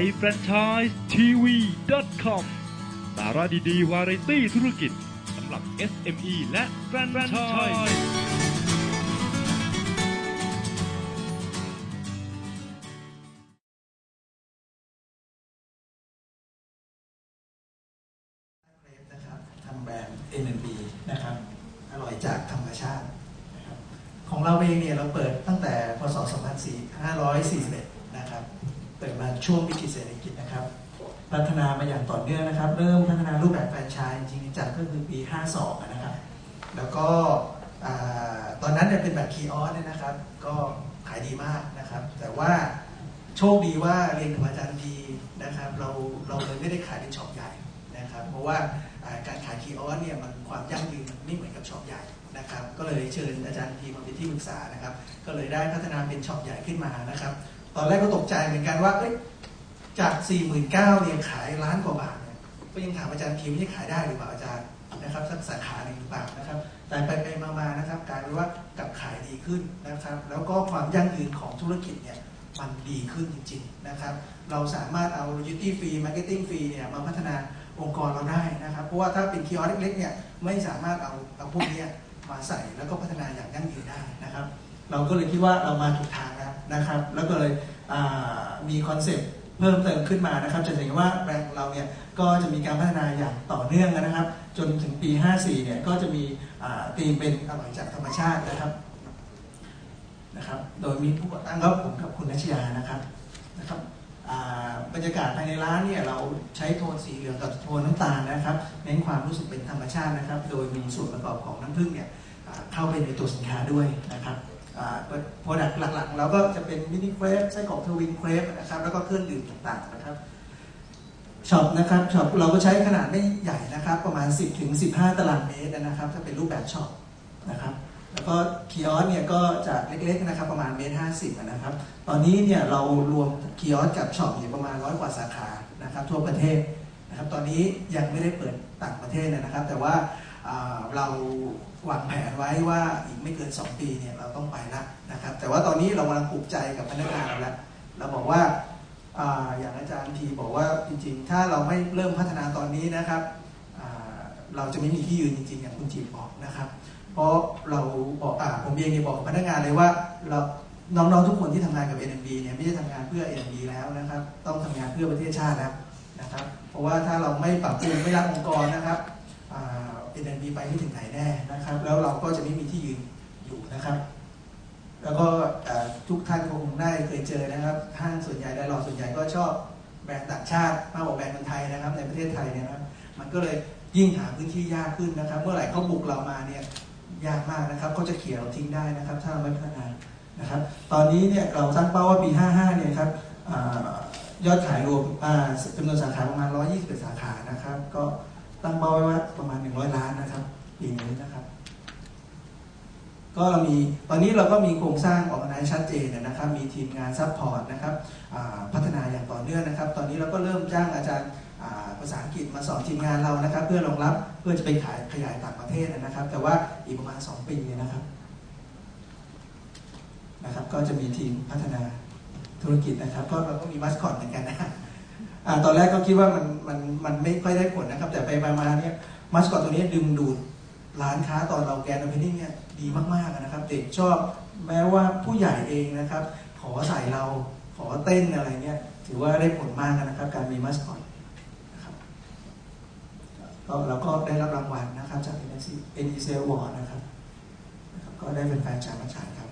ยแฟรนไชส์ทีวี .com สาระดีๆ วาไรตี้ธุรกิจสำหรับ SME และแฟรนไชส์เครปนะครับทำแบรนด์ N&B นะครับ อร่อยจากธรรมชาตินะครับของเราเองเนี่ย เราเปิดตั้งแต่พศ 2541 นะครับ เปิดมาช่วงวิกฤตเศรษฐกิจนะครับ พัฒนามาอย่างต่อเนื่องนะครับ เริ่มพัฒนารูปแบบแฟรนไชส์จริงๆจังก็คือปี 52 นะครับ แล้วก็ตอนนั้นเนี่ยเป็นแบบคีออสเนี่ยนะครับ ก็ขายดีมากนะครับ แต่ว่าโชคดีว่าเรียนกับอาจารย์พีนะครับ เราเราเลยไม่ได้ขายเป็นช็อปใหญ่นะครับ เพราะว่าการขายคีออสเนี่ยมันความยั่งยืนไม่เหมือนกับช็อปใหญ่นะครับ ก็เลยเชิญอาจารย์พีมาเป็นที่ปรึกษานะครับ ก็เลยได้พัฒนาเป็นช็อปใหญ่ขึ้นมานะครับ อนแรกก็ตกใจเหมือนกันว่าเอ้ยจาก 49,000เนี่ยขายล้านกว่าบาทเนี่ยก็ยังถามอาจารย์พีว่าจะขายได้หรือเปล่าอาจารย์นะครับสักสาขาหนึ่งหรือเปล่านะครับ แต่ไปไปมามานะครับกลายเป็นว่ากลับขายดีขึ้นนะครับ แล้วก็ความยั่งยืนของธุรกิจเนี่ยมันดีขึ้นจริง ๆนะครับ เราสามารถเอา loyalty fee marketing fee เนี่ยมาพัฒนาองค์กรเราได้นะครับ เพราะว่าถ้าเป็นคีออสเล็กๆเนี่ยไม่สามารถเอาเอาพวกนี้มาใส่แล้วก็พัฒนาอย่างยั่งยืนได้นะครับ เราก็เลยคิดว่าเรามาถูกทาง นะครับ แล้วก็เลยมีคอนเซ็ปต์เพิ่มเติมขึ้นมานะครับ จะเห็นว่าแบรนด์เราเนี่ยก็จะมีการพัฒนาอย่างต่อเนื่องนะครับ จนถึงปี 54 เนี่ยก็จะมีธีมเป็นอร่อยจากธรรมชาตินะครับนะครับ โดยมีผู้ก่อตั้งก็ผมกับคุณนัชยานะครับนะครับบรรยากาศภายในร้านเนี่ยเราใช้โทนสีเหลืองกับโทนน้ำตาลนะครับ เน้นความรู้สึกเป็นธรรมชาตินะครับ โดยมีส่วนประกอบของน้ำผึ้งเนี่ยเข้าไปในตัวสินค้าด้วยนะครับ โปรดักต์หลักๆเราก็จะเป็นมินิเครปไส้กรอกทวินเครปนะครับแล้วก็เครื่องดื่มต่างๆนะครับช็อปนะครับช็อปเราก็ใช้ขนาดไม่ใหญ่นะครับ ประมาณ 10ถึง15 ตารางเมตรนะครับถ้าเป็นรูปแบบช็อปนะครับแล้วก็คีออสเนี่ยก็จะเล็กๆนะครับประมาณเมตรห้าสิบนะครับ ตอนนี้เนี่ยเรารวมคีออสกับช็อปเนี่ประมาณร้อยกว่าสาขานะครับทั่วประเทศนะครับ ตอนนี้ยังไม่ได้เปิดต่างประเทศนะครับ แต่ว่า เราวางแผนไว้ว่าอีกไม่เกิน 2 ปีเนี่ยเราต้องไปละนะครับ แต่ว่าตอนนี้เรากำลังปลุกใจกับพนักงานเราแล้วเราบอกว่าอย่างอาจารย์ทีบอกว่าจริงๆ ถ้าเราไม่เริ่มพัฒนาตอนนี้นะครับเราจะไม่มีที่ยืนจริงๆ อย่างคุณจีบบอกนะครับ เพราะเราบอกอผมเองเนี่ยบอกกับพนักงานเลยว่าเราน้องๆทุกคนที่ทำงานกับ NMB เนี่ยไม่ได้ทำงานเพื่อ NMB แล้วนะครับ ต้องทำงานเพื่อประเทศชาติแล้วนะครับ เพราะว่าถ้าเราไม่ปรับปรุงไม่รักองค์กรนะครับ อ่า NMB ไปไม่ถึงไหนแน่นะครับ แล้วเราก็จะไม่มีที่ยืนอยู่นะครับ แล้วก็ทุกท่านคงได้เคยเจอนะครับ ห้างส่วนใหญ่ได้หลอส่วนใหญ่ก็ชอบแบรนด์ต่างชาติมากกว่าแบรนด์คนไทยนะครับ ในประเทศไทยเนี่ยนะมันก็เลยยิ่งหาพื้นที่ยากขึ้นนะครับ เมื่อไหร่เขาบุกเรามาเนี่ยยากมากนะครับเขาจะเขี่ยเราทิ้งได้นะครับ ถ้าเราไม่พัฒนานะครับ ตอนนี้เนี่ยเราตั้งเป้าว่าปี 55 เนี่ยครับอยอดขายรวมจำนวนสาขาประมาณ 121 สาขานะครับ ก็ ตั้งเป้าไว้ว่าประมาณ 100 ล้านนะครับปีนี้นะครับ ก็เรามีตอนนี้เราก็มีโครงสร้างออกมาให้ชัดเจนนะครับ มีทีมงานซัพพอร์ตนะครับพัฒนาอย่างต่อเนื่องนะครับ ตอนนี้เราก็เริ่มจ้างอาจารย์ภาษาอังกฤษมาสอนทีมงานเรานะครับ เพื่อรองรับเพื่อจะไปขายขยายต่างประเทศนะครับ แต่ว่าอีกประมาณ 2 ปีนะครับนะครับ ก็จะมีทีมพัฒนาธุรกิจนะครับ ก็เราก็มีมัสคอตเหมือนกันนะ ตอนแรกก็คิดว่ามันมันมันไม่ค่อยได้ผลนะครับ แต่ไปมาเนี่ยมัสคอตตัวนี้ดึงดูดร้านค้าตอนเราแกนโอเพนนิ่งเนี่ยดีมากๆนะครับ เด็กชอบแม้ว่าผู้ใหญ่เองนะครับ ขอใส่เราขอเต้นอะไรเนี่ยถือว่าได้ผลมากนะครับ การมีมัสคอตนะครับก็เราก็ได้รับรางวัลนะครับจาก NEC Award นะครับนะครับ ก็ได้เป็นแฟนชาวมัชชายครับ